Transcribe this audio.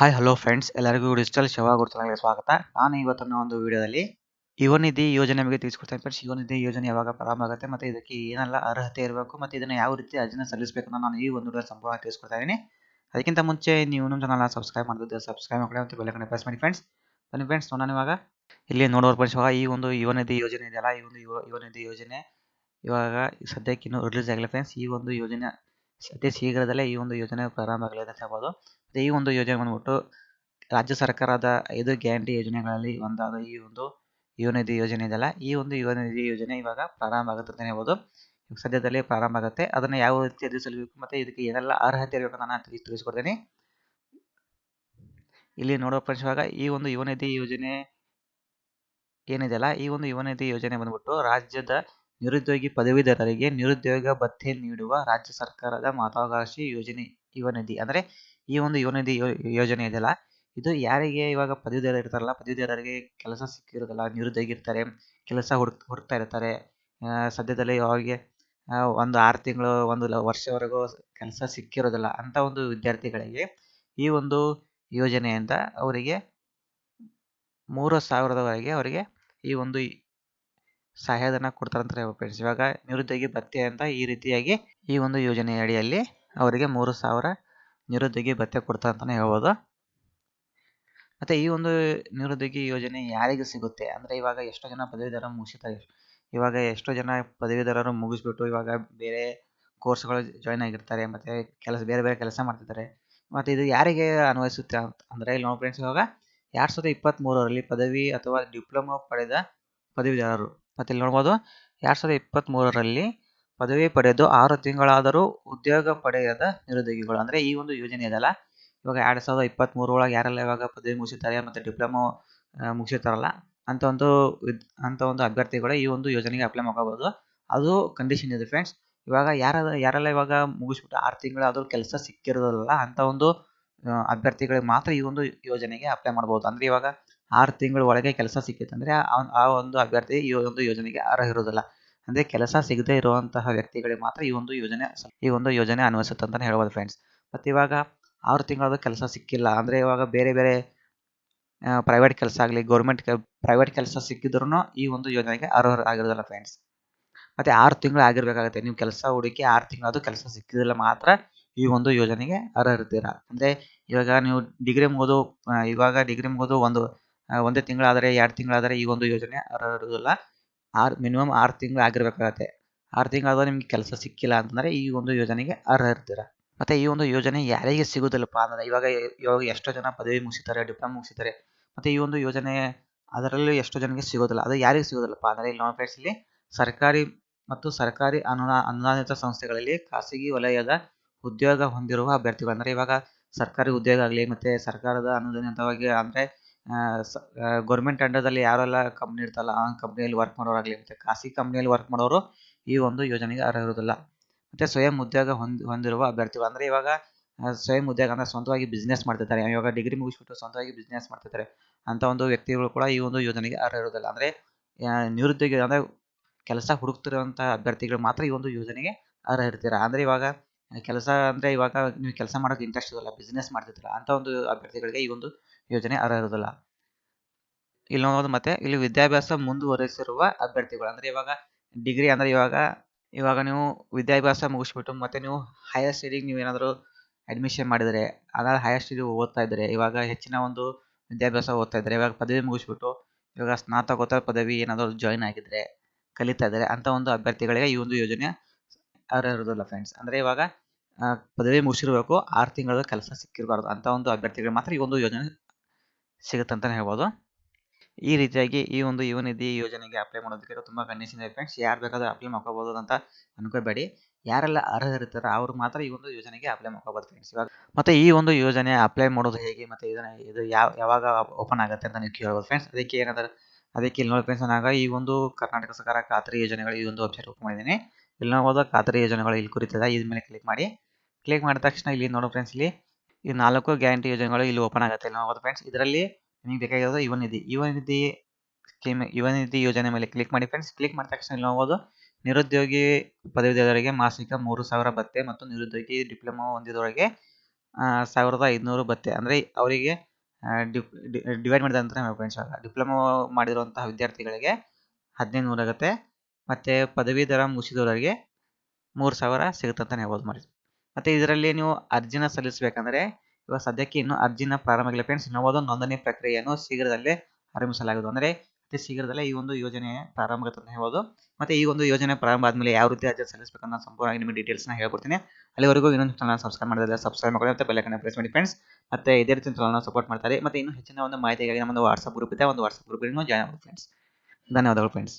Hi hello friends ಎಲ್ಲರಿಗೂ digital ಶವ ಗುರುತಿಗೆ ಸ್ವಾಗತ. ನಾನು ಇವತ್ತಿನ ಒಂದು ವಿಡಿಯೋದಲ್ಲಿ ಯುವ ನಿಧಿ ಯೋಜನೆ ಬಗ್ಗೆ ತಿಳಿಸ್ಕೊಡ್ತೇನೆ ಫ್ರೆಂಡ್ಸ್ ಯುವ ನಿಧಿ ಯೋಜನೆ ಯಾವಾಗ ಪ್ರಾರಂಭ ಆಗುತ್ತೆ ಮತ್ತು ಇದಕ್ಕೆ ಏನೆಲ್ಲ ಅರ್ಹತೆ ಇರಬೇಕು ಮತ್ತು ಇದನ್ನು ಯಾವ ರೀತಿ ಅರ್ಜಿನ ಸಲ್ಲಿಸಬೇಕು ನಾನು ಈ ಒಂದು ವಿಡಿಯೋ ಸಂಪೂರ್ಣ ತಿಳಿಸ್ಕೊಡ್ತಾ ಇದ್ದೀನಿ. ಅದಕ್ಕಿಂತ ಮುಂಚೆ ನೀವು ನಮ್ಮ ಚಾನಲ್ನ ಸಬ್ಸ್ಕ್ರೈಬ್ ಮಾಡಿದ್ರೆ ಸಬ್ಸ್ಕ್ರೈಬ್ ಮಾಡಿ ಮತ್ತು ಬೆಲ್ಲಕನೆ ಪ್ರೆಸ್ ಮಾಡಿ ಫ್ರೆಂಡ್ಸ್ ಬನ್ನಿ ಫ್ರೆಂಡ್ಸ್ ನಾನು ಇವಾಗ. ಇಲ್ಲಿ ನೋಡೋರು ಫ್ರೆಂಡ್ಸ್ ಈ ಒಂದು ಯುವ ನಿಧಿ ಯೋಜನೆ ಇದೆಯಲ್ಲ, ಈ ಒಂದು ಯುವ ಯುವ ನಿಧಿ ಯೋಜನೆ ಇವಾಗ ಸದ್ಯಕ್ಕೆ ಇನ್ನೂ ರಿಲೀಸ್ ಆಗಿಲ್ಲ ಫ್ರೆಂಡ್ಸ್ ಈ ಒಂದು ಯೋಜನೆ ಅತಿ ಶೀಘ್ರದಲ್ಲೇ ಈ ಒಂದು ಯೋಜನೆ ಪ್ರಾರಂಭ ಆಗಲಿದೆ ಅಂತ ಹೇಳ್ಬೋದು. ಈ ಒಂದು ಯೋಜನೆ ಬಂದ್ಬಿಟ್ಟು ರಾಜ್ಯ ಸರ್ಕಾರದ ಐದು ಗ್ಯಾರಂಟಿ ಯೋಜನೆಗಳಲ್ಲಿ ಒಂದಾದ ಈ ಒಂದು ಯುವನಿಧಿ ಯೋಜನೆ ಇದೆಯಲ್ಲ, ಈ ಒಂದು ಯುವನಿಧಿ ಯೋಜನೆ ಇವಾಗ ಪ್ರಾರಂಭ ಆಗುತ್ತೆ ಅಂತಲೇ ಹೇಳ್ಬೋದು. ಸದ್ಯದಲ್ಲೇ ಪ್ರಾರಂಭ ಆಗುತ್ತೆ. ಅದನ್ನು ಯಾವ ರೀತಿ ಎದುರಿಸಬೇಕು ಮತ್ತು ಇದಕ್ಕೆ ಏನೆಲ್ಲ ಅರ್ಹತೆ ಇರಬೇಕು ಅಂತ ನಾನು ತಿಳಿಸ್ಕೊಡ್ತೇನೆ. ಇಲ್ಲಿ ನೋಡೋ ಇವಾಗ, ಈ ಒಂದು ಯುವನಿಧಿ ಯೋಜನೆ ಏನಿದೆಯಲ್ಲ, ಈ ಒಂದು ಯುವನಿಧಿ ಯೋಜನೆ ಬಂದ್ಬಿಟ್ಟು ರಾಜ್ಯದ ನಿರುದ್ಯೋಗಿ ಪದವೀಧರರಿಗೆ ನಿರುದ್ಯೋಗ ಭತ್ಯೆ ನೀಡುವ ರಾಜ್ಯ ಸರ್ಕಾರದ ಮಹತ್ವಾಕಾಂಕ್ಷಿ ಯೋಜನೆ ಯುವನಿಧಿ. ಅಂದರೆ ಈ ಒಂದು ಯುವ ನಿಧಿ ಯೋಜನೆ ಇದೆಯಲ್ಲ, ಇದು ಯಾರಿಗೆ ಇವಾಗ ಪದವೀಧರ ಇರ್ತಾರಲ್ಲ, ಪದವೀಧರರಿಗೆ ಕೆಲಸ ಸಿಕ್ಕಿರೋದಿಲ್ಲ ನಿರುದ್ಯೋಗಿ ಇರ್ತಾರೆ ಕೆಲಸ ಹುಡುಕ್ ಹುಡುಕ್ತಾ ಇರ್ತಾರೆ. ಸದ್ಯದಲ್ಲೇ ಅವರಿಗೆ ಒಂದು ಆರು ತಿಂಗಳು, ಒಂದು ವರ್ಷವರೆಗೂ ಕೆಲಸ ಸಿಕ್ಕಿರೋದಿಲ್ಲ ಅಂತ ಒಂದು ವಿದ್ಯಾರ್ಥಿಗಳಿಗೆ ಈ ಒಂದು ಯೋಜನೆಯಿಂದ ಅವರಿಗೆ ಮೂರು ಸಾವಿರದವರೆಗೆ ಅವರಿಗೆ ಈ ಒಂದು ಸಹಾಯಧನ ಅಂತ ಫ್ರೆಂಡ್ಸ್ ಇವಾಗ ನಿರುದ್ಯೋಗಿ ಭತ್ಯೆ ಅಂತ ಈ ರೀತಿಯಾಗಿ ಈ ಒಂದು ಯೋಜನೆ ಅಡಿಯಲ್ಲಿ ಅವರಿಗೆ ಮೂರು ಸಾವಿರ ನಿರುದ್ಯೋಗಿ ಭತ್ಯೆ ಕೊಡ್ತಾರೆ ಅಂತಲೇ ಹೇಳ್ಬೋದು. ಮತ್ತು ಈ ಒಂದು ನಿರುದ್ಯೋಗಿ ಯೋಜನೆ ಯಾರಿಗೆ ಸಿಗುತ್ತೆ? ಅಂದರೆ ಇವಾಗ ಎಷ್ಟೋ ಜನ ಪದವೀಧರ ಮುಗಿಸಿದ್ದಾರೆ ಇವಾಗ ಎಷ್ಟೋ ಜನ ಪದವೀಧರರು ಮುಗಿಸ್ಬಿಟ್ಟು ಇವಾಗ ಬೇರೆ ಕೋರ್ಸ್ಗಳು ಜಾಯ್ನ್ ಆಗಿರ್ತಾರೆ. ಮತ್ತು ಕೆಲಸ, ಬೇರೆ ಬೇರೆ ಕೆಲಸ ಮಾಡ್ತಿದ್ದಾರೆ. ಮತ್ತು ಇದು ಯಾರಿಗೆ ಅನ್ವಯಿಸುತ್ತೆ ಅಂದರೆ ಇಲ್ಲಿ ನೋಡಿ ಫ್ರೆಂಡ್ಸ್ ಇವಾಗ ಎರಡು ಸಾವಿರದ ಇಪ್ಪತ್ತ್ಮೂರರಲ್ಲಿ ಪದವಿ ಅಥವಾ ಡಿಪ್ಲೊಮಾ ಪಡೆದ ಪದವೀಧರರು. ಮತ್ತು ಇಲ್ಲಿ ನೋಡ್ಬೋದು ಎರಡು ಸಾವಿರದ ಇಪ್ಪತ್ತ್ಮೂರರಲ್ಲಿ ಪದವಿ ಪಡೆದು ಆರು ತಿಂಗಳಾದರೂ ಉದ್ಯೋಗ ಪಡೆಯದ ನಿರುದ್ಯೋಗಿಗಳು. ಅಂದರೆ ಈ ಒಂದು ಯೋಜನೆ ಇದೆಯಲ್ಲ ಇವಾಗ ಎರಡು ಸಾವಿರದ ಇಪ್ಪತ್ತ್ಮೂರು ಒಳಗೆ ಯಾರೆಲ್ಲ ಇವಾಗ ಪದವಿ ಮುಗಿಸಿರ್ತಾರೆ ಮತ್ತು ಡಿಪ್ಲೊಮೊ ಮುಗಿಸಿರ್ತಾರಲ್ಲ ಅಂತ ಒಂದು ಅಂತ ಒಂದು ಅಭ್ಯರ್ಥಿಗಳು ಈ ಒಂದು ಯೋಜನೆಗೆ ಅಪ್ಲೈ ಮಾಡ್ಕೋಬೋದು. ಅದು ಕಂಡೀಷನ್ ಇದೆ ಫ್ರೆಂಡ್ಸ್ ಇವಾಗ ಯಾರ ಯಾರೆಲ್ಲ ಇವಾಗ ಮುಗಿಸ್ಬಿಟ್ಟು ಆರು ತಿಂಗಳಾದರೂ ಕೆಲಸ ಸಿಕ್ಕಿರೋದಲ್ಲ ಅಂಥ ಒಂದು ಅಭ್ಯರ್ಥಿಗಳಿಗೆ ಮಾತ್ರ ಈ ಒಂದು ಯೋಜನೆಗೆ ಅಪ್ಲೈ ಮಾಡ್ಬೋದು. ಅಂದರೆ ಇವಾಗ ಆರು ತಿಂಗಳ ಒಳಗೆ ಕೆಲಸ ಸಿಕ್ಕಿತ್ತಂದರೆ ಆ ಒಂದು ಅಭ್ಯರ್ಥಿ ಈ ಒಂದು ಯೋಜನೆಗೆ ಅರ್ಹ ಇರೋದಿಲ್ಲ ಅಂದರೆ ಕೆಲಸ ಸಿಗದೇ ಇರುವಂತಹ ವ್ಯಕ್ತಿಗಳಿಗೆ ಮಾತ್ರ ಈ ಒಂದು ಯೋಜನೆ ಈ ಒಂದು ಯೋಜನೆ ಅನ್ವಯಿಸುತ್ತೆ ಅಂತಲೇ ಹೇಳ್ಬೋದು ಫ್ರೆಂಡ್ಸ್ ಮತ್ತು ಇವಾಗ ಆರು ತಿಂಗಳಾದ ಕೆಲಸ ಸಿಕ್ಕಿಲ್ಲ. ಅಂದರೆ ಇವಾಗ ಬೇರೆ ಬೇರೆ ಪ್ರೈವೇಟ್ ಕೆಲಸ ಆಗಲಿ ಗೌರ್ಮೆಂಟ್ ಪ್ರೈವೇಟ್ ಕೆಲಸ ಸಿಕ್ಕಿದ್ರೂ ಈ ಒಂದು ಯೋಜನೆಗೆ ಅರ್ಹರು ಆಗಿರೋದಿಲ್ಲ ಫ್ರೆಂಡ್ಸ್ ಮತ್ತು ಆರು ತಿಂಗಳು ಆಗಿರಬೇಕಾಗುತ್ತೆ. ನೀವು ಕೆಲಸ ಹುಡುಕಿ ಆರು ತಿಂಗಳಾದರೂ ಕೆಲಸ ಸಿಕ್ಕಿದ್ರೆ ಮಾತ್ರ ಈ ಒಂದು ಯೋಜನೆಗೆ ಅರ್ಹರಿರ್ತೀರಾ ಅಂದರೆ ಇವಾಗ ನೀವು ಡಿಗ್ರಿ ಮುಗಿದು ಇವಾಗ ಡಿಗ್ರಿ ಮುಗಿದು ಒಂದು ಒಂದೇ ತಿಂಗಳಾದರೆ, ಎರಡು ತಿಂಗಳಾದರೆ ಈ ಒಂದು ಯೋಜನೆ ಅರ್ಹರಿರೋದಿಲ್ಲ ಆರು ಮಿನಿಮಮ್ ಆರು ತಿಂಗಳು ಆಗಿರಬೇಕಾಗತ್ತೆ. ಆರು ತಿಂಗಳಾದ ನಿಮ್ಗೆ ಕೆಲಸ ಸಿಕ್ಕಿಲ್ಲ ಅಂತಂದರೆ ಈ ಒಂದು ಯೋಜನೆಗೆ ಅರ್ಹ ಇರ್ತೀರ ಮತ್ತು ಈ ಒಂದು ಯೋಜನೆ ಯಾರಿಗೆ ಸಿಗೋದಿಲ್ಲಪ್ಪ ಅಂದರೆ ಇವಾಗ ಇವಾಗ ಎಷ್ಟೋ ಜನ ಪದವಿ ಮುಗಿಸಿದ್ದಾರೆ ಡಿಪ್ಲೊಮಾ ಮುಗಿಸಿದ್ದಾರೆ. ಮತ್ತು ಈ ಒಂದು ಯೋಜನೆ ಅದರಲ್ಲೂ ಎಷ್ಟೋ ಜನಕ್ಕೆ ಸಿಗೋದಿಲ್ಲ. ಅದು ಯಾರಿಗೆ ಸಿಗೋದಿಲ್ಲಪ್ಪ ಅಂದರೆ ಇಲ್ಲಿ ನಮ್ಮ ಫ್ರೆಂಡ್ಸಲ್ಲಿ ಸರ್ಕಾರಿ ಮತ್ತು ಸರ್ಕಾರಿ ಅನುದಾ ಅನುದಾನಿತ ಸಂಸ್ಥೆಗಳಲ್ಲಿ ಖಾಸಗಿ ವಲಯದ ಉದ್ಯೋಗ ಹೊಂದಿರುವ ಅಭ್ಯರ್ಥಿಗಳು ಅಂದರೆ ಇವಾಗ ಸರ್ಕಾರಿ ಉದ್ಯೋಗ ಆಗಲಿ ಮತ್ತು ಸರ್ಕಾರದ ಅನುದಾನಿತವಾಗಿ ಅಂದರೆ ಗೌರ್ಮೆಂಟ್ ಅಂಡರ್ದಲ್ಲಿ ಯಾರೆಲ್ಲ ಕಂಪ್ನಿ ಇರ್ತಲ್ಲ ಆ ಕಂಪ್ನಿಯಲ್ಲಿ ವರ್ಕ್ ಮಾಡೋರಾಗಲಿ ಮತ್ತು ಖಾಸಗಿ ಕಂಪ್ನಿಯಲ್ಲಿ ವರ್ಕ್ ಮಾಡೋರು ಈ ಒಂದು ಯೋಜನೆಗೆ ಅರ್ಹ ಇರೋದಿಲ್ಲ ಮತ್ತು ಸ್ವಯಂ ಉದ್ಯೋಗ ಹೊಂದಿ, ಹೊಂದಿರುವ ಅಭ್ಯರ್ಥಿಗಳು, ಅಂದರೆ ಇವಾಗ ಸ್ವಯಂ ಉದ್ಯೋಗ ಅಂದರೆ ಸ್ವಂತವಾಗಿ ಬಿಸ್ನೆಸ್ ಮಾಡ್ತಿರ್ತಾರೆ ಇವಾಗ ಡಿಗ್ರಿ ಮುಗಿಸ್ಬಿಟ್ಟು ಸ್ವಂತವಾಗಿ ಬಿಸ್ನೆಸ್ ಮಾಡ್ತಿದ್ದಾರೆ ಅಂಥ ಒಂದು ವ್ಯಕ್ತಿಗಳು ಕೂಡ ಈ ಒಂದು ಯೋಜನೆಗೆ ಅರ್ಹ ಇರೋದಿಲ್ಲ ಅಂದರೆ ನಿರುದ್ಯೋಗಿ ಅಂದರೆ ಕೆಲಸ ಹುಡುಕ್ತಿರುವಂಥ ಅಭ್ಯರ್ಥಿಗಳು ಮಾತ್ರ ಈ ಒಂದು ಯೋಜನೆಗೆ ಅರ್ಹ ಇರ್ತೀರ ಅಂದರೆ ಇವಾಗ ಕೆಲಸ ಅಂದರೆ ಇವಾಗ ನೀವು ಕೆಲಸ ಮಾಡೋಕ್ಕೆ ಇಂಟ್ರೆಸ್ಟ್ ಇರೋಲ್ಲ ಬಿಸ್ನೆಸ್ ಮಾಡ್ತಿದ್ರಲ್ಲ ಅಂಥ ಒಂದು ಅಭ್ಯರ್ಥಿಗಳಿಗೆ ಈ ಒಂದು ಯೋಜನೆ ಅರ್ಹ ಇರೋದಿಲ್ಲ. ಇಲ್ಲಿ ನೋಡೋದು ಮತ್ತೆ, ಇಲ್ಲಿ ವಿದ್ಯಾಭ್ಯಾಸ ಮುಂದುವರಿಸಿರುವ ಅಭ್ಯರ್ಥಿಗಳು, ಅಂದರೆ ಇವಾಗ ಡಿಗ್ರಿ ಅಂದರೆ ಇವಾಗ ಇವಾಗ ನೀವು ವಿದ್ಯಾಭ್ಯಾಸ ಮುಗಿಸ್ಬಿಟ್ಟು ಮತ್ತೆ ನೀವು ಹೈಯರ್ ಸ್ಟಡಿಗೆ ನೀವು ಏನಾದರೂ ಅಡ್ಮಿಷನ್ ಮಾಡಿದರೆ ಅದಾದ ಹೈಯರ್ ಸ್ಟಡಿ ಓದ್ತಾ ಇದ್ದರೆ ಇವಾಗ ಹೆಚ್ಚಿನ ಒಂದು ವಿದ್ಯಾಭ್ಯಾಸ ಓದ್ತಾ ಇದ್ದಾರೆ ಇವಾಗ ಪದವಿ ಮುಗಿಸ್ಬಿಟ್ಟು ಇವಾಗ ಸ್ನಾತಕೋತ್ತರ ಪದವಿ ಏನಾದರೂ ಜಾಯಿನ್ ಆಗಿದ್ದರೆ ಕಲಿತಾ ಇದ್ದಾರೆ ಅಂಥ ಒಂದು ಅಭ್ಯರ್ಥಿಗಳಿಗೆ ಈ ಒಂದು ಯೋಜನೆ ಅರ್ಹ ಇರೋದಿಲ್ಲ ಫ್ರೆಂಡ್ಸ್ ಅಂದರೆ ಇವಾಗ ಪದವಿ ಮುಗಿಸಿರ್ಬೇಕು, ಆರು ತಿಂಗಳ ಕೆಲಸ ಸಿಕ್ಕಿರಬಾರ್ದು ಅಂತ ಒಂದು ಅಭ್ಯರ್ಥಿಗಳು ಮಾತ್ರ ಈ ಒಂದು ಯೋಜನೆ ಸಿಗುತ್ತೆ ಅಂತಲೇ ಹೇಳ್ಬೋದು. ಈ ರೀತಿಯಾಗಿ ಈ ಒಂದು ಯುವ ನಿಧಿ ಯೋಜನೆಗೆ ಅಪ್ಲೈ ಮಾಡೋದಕ್ಕೆ ತುಂಬ ಕಂಡೀಷನ್ ಇದೆ ಫ್ರೆಂಡ್ಸ್ ಯಾರು ಬೇಕಾದರೂ ಅಪ್ಲೈ ಮಾಡ್ಕೋಬೋದು ಅಂತ ಅನ್ಕೋಬೇಡಿ. ಯಾರೆಲ್ಲ ಅರ್ಹರಿರ್ತಾರೆ ಅವ್ರು ಮಾತ್ರ ಈ ಒಂದು ಯೋಜನೆಗೆ ಅಪ್ಲೈ ಮಾಡ್ಕೋಬೋದು ಫ್ರೆಂಡ್ಸ್ ಇವಾಗ ಮತ್ತೆ ಈ ಒಂದು ಯೋಜನೆ ಅಪ್ಲೈ ಮಾಡೋದು ಹೇಗೆ ಮತ್ತೆ ಇದನ್ನ, ಇದು ಯಾವ, ಯಾವಾಗ ಓಪನ್ ಆಗುತ್ತೆ ಅಂತ ನೀವು ಕೇಳ್ಬೋದು ಫ್ರೆಂಡ್ಸ್ ಅದಕ್ಕೆ ಏನಾದರೂ, ಅದಕ್ಕೆ ಇಲ್ಲಿ ನೋಡಿ ಫ್ರೆಂಡ್ಸ್ ಅನ್ನಾಗ ಈ ಒಂದು ಕರ್ನಾಟಕ ಸರ್ಕಾರ ಖಾತ್ರಿ ಯೋಜನೆಗಳು ಈ ಒಂದು ವೆಬ್ಸೈಟ್ ಓಪನ್ ಮಾಡಿದ್ದೀನಿ. ಇಲ್ಲಿ ನೋಡ್ಬೋದು ಖಾತರಿ ಯೋಜನೆಗಳು ಇಲ್ಲಿ ಕುರಿತದ. ಇದ್ರ ಮೇಲೆ ಕ್ಲಿಕ್ ಮಾಡಿ. ಕ್ಲಿಕ್ ಮಾಡಿದ ತಕ್ಷಣ ಇಲ್ಲಿ ನೋಡೋ ಫ್ರೆಂಡ್ಸ್ ಇಲ್ಲಿ ಈ ನಾಲ್ಕು ಗ್ಯಾರಂಟಿ ಯೋಜನೆಗಳು ಇಲ್ಲಿ ಓಪನ್ ಆಗುತ್ತೆ. ಇಲ್ಲಿ ನೋಡೋದು ಫ್ರೆಂಡ್ಸ್ ಇದರಲ್ಲಿ ನಿಮಗೆ ಬೇಕಾಗಿರೋದು ಯುವ ನಿಧಿ ಯುವ ನಿಧಿ ಸ್ಕೀಮ್ ಯುವ ನಿಧಿ ಯೋಜನೆ ಮೇಲೆ ಕ್ಲಿಕ್ ಮಾಡಿ ಫ್ರೆಂಡ್ಸ್ ಕ್ಲಿಕ್ ಮಾಡಿದ ತಕ್ಷಣ ಇಲ್ಲಿ ನೋಡ್ಬೋದು ನಿರುದ್ಯೋಗಿ ಪದವೀಧರರಿಗೆ ಮಾಸಿಕ ಮೂರು ಸಾವಿರ ಭತ್ತೆ ಮತ್ತು ನಿರುದ್ಯೋಗಿ ಡಿಪ್ಲೊಮಾ ಹೊಂದಿದವರಿಗೆ ಸಾವಿರದ ಐದುನೂರು ಭತ್ತೆ. ಅಂದರೆ ಅವರಿಗೆ ಡಿವೈಡ್ ಮಾಡಿದ ನಂತರ ಫ್ರೆಂಡ್ಸ್ ಡಿಪ್ಲೊಮೊ ಮಾಡಿರುವಂತಹ ವಿದ್ಯಾರ್ಥಿಗಳಿಗೆ ಹದಿನೈದು ನೂರು ಆಗುತ್ತೆ. ಮತ್ತು ಪದವೀಧರ ಮುಗಿಸಿದವರಿಗೆ ಮೂರು ಸಾವಿರ ಸಿಗುತ್ತೆ ಅಂತಲೇ ಹೇಳ್ಬೋದು ಮಾಡಿ ಮತ್ತು ಇದರಲ್ಲಿ ನೀವು ಅರ್ಜಿನ ಸಲ್ಲಿಸಬೇಕಂದ್ರೆ ಇವಾಗ ಸದ್ಯಕ್ಕೆ ಇನ್ನೂ ಅರ್ಜಿನ ಪ್ರಾರಂಭ ಫ್ರೆಂಡ್ಸ್ ಇನ್ನೂ ನೋಂದಣಿ ಪ್ರಕ್ರಿಯೆಯನ್ನು ಶೀಘ್ರದಲ್ಲೇ ಆರಂಭಿಸಲಾಗುವುದು. ಅಂದರೆ ಅತಿ ಶೀಘ್ರದಲ್ಲೇ ಈ ಒಂದು ಯೋಜನೆ ಪ್ರಾರಂಭ ಆಗುತ್ತೆ ಅಂತ ಹೇಳ್ಬೋದು. ಮತ್ತು ಈ ಒಂದು ಯೋಜನೆ ಪ್ರಾರಂಭ ಆದಮೇಲೆ ಯಾವ ರೀತಿ ಅರ್ಜಿ ಸಲ್ಲಿಸಬೇಕನ್ನ ಸಂಪೂರ್ಣವಾಗಿ ನಿಮಗೆ ಡೀಟೇಲ್ಸ್ನ ಹೇಳ್ಕೊಡ್ತೀನಿ. ಅಲ್ಲಿವರೆಗೂ ಇನ್ನೊಂದು ಚಾನಲ್ ಸಬ್ಸ್ಕ್ರೈಬ್ ಮಾಡಿದ್ರೆ ಸಬ್ಸ್ಕ್ರೈಬ್ ಮಾಡಿ ಮತ್ತು ಬೆಲ್ಲೈಕನ್ನ ಪ್ರೆಸ್ ಮಾಡಿ ಫ್ರೆಂಡ್ಸ್ ಮತ್ತು ಇದೇ ರೀತಿ ಚಾನಲ್ನ ಸಪೋರ್ಟ್ ಮಾಡ್ತಾರೆ. ಮತ್ತು ಇನ್ನೂ ಹೆಚ್ಚಿನ ಒಂದು ಮಾಹಿತಿಗಾಗಿ ನಮ್ಮದು ವಾಟ್ಸಪ್ ಗ್ರೂಪ್ ಇದೆ. ಒಂದು ವಾಟ್ಸಪ್ ಗ್ರೂಪ್ ಜಾಯ್ನ್ ಆಗಬಹುದು ಫ್ರೆಂಡ್ಸ್ ಧನ್ಯವಾದಗಳು ಫ್ರೆಂಡ್ಸ್